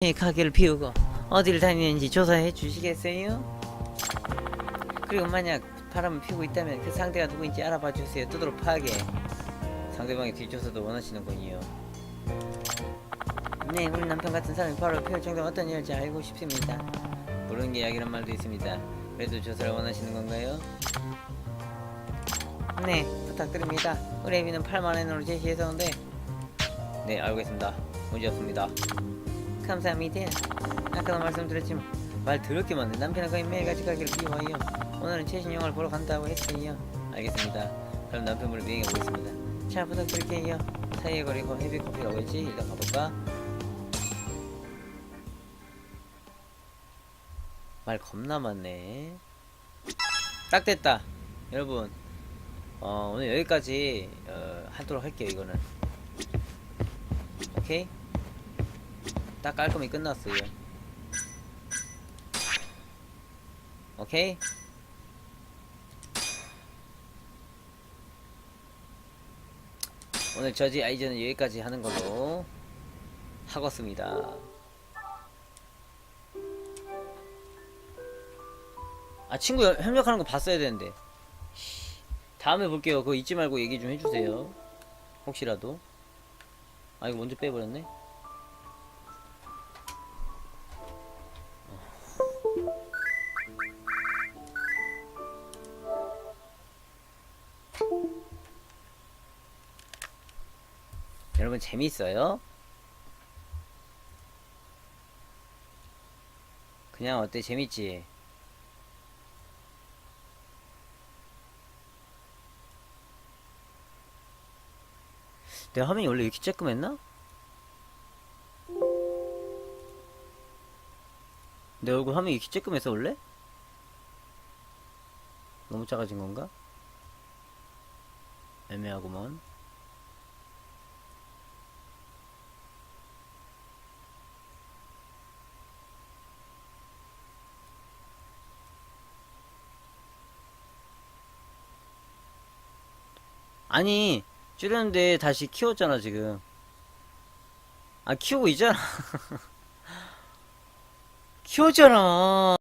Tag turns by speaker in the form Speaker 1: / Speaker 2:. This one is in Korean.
Speaker 1: 이 가게를 비우고 어디를 다니는지 조사해 주시겠어요? 그리고 만약 바람을 피우고 있다면 그 상대가 누구인지 알아봐 주세요. 두드러 파게. 상대방의 뒷조사도 원하시는군요. 네, 우리 남편 같은 사람이 바로 피울 정도면 어떤 일인지 알고 싶습니다. 모르는 게 약이란 말도 있습니다. 그래도 조사를 원하시는 건가요? 네, 부탁드립니다. 우리 애비는 8만 원으로 제시해서 온데 네, 알겠습니다. 문제 없습니다. 감사합니다. 아까도 말씀드렸지만 말 더럽게 많네. 남편은 거의 매일같이 가기를 비워요. 오늘은 최신 영화를 보러 간다고 했어요. 알겠습니다. 그럼 남편분을 비행해 보겠습니다. 잘 부탁드릴게요. 사이에 거리고 헤비커피가 뭐지? 일단 가볼까? 말 겁나 많네. 딱 됐다. 여러분, 어, 오늘 여기까지 어, 하도록 할게요. 이거는. 오케이? 딱 깔끔히 끝났어요. 오케이? 오늘 저지 아이즈는 여기까지 하는 걸로 하겠습니다. 아 친구 여- 협력하는 거 봤어야 되는데. 씨, 다음에 볼게요. 그거 잊지 말고 얘기 좀 해주세요. 혹시라도. 아 이거 먼저 빼버렸네. 여러분 재밌어요? 그냥 어때 재밌지? 내 화면이 원래 이렇게 쬐끔했나? 내 얼굴 화면이 이렇게 쬐끔했어 원래? 너무 작아진 건가? 애매하구먼 아니 줄였는데 다시 키웠잖아 지금. 아 키우고 있잖아. 키웠잖아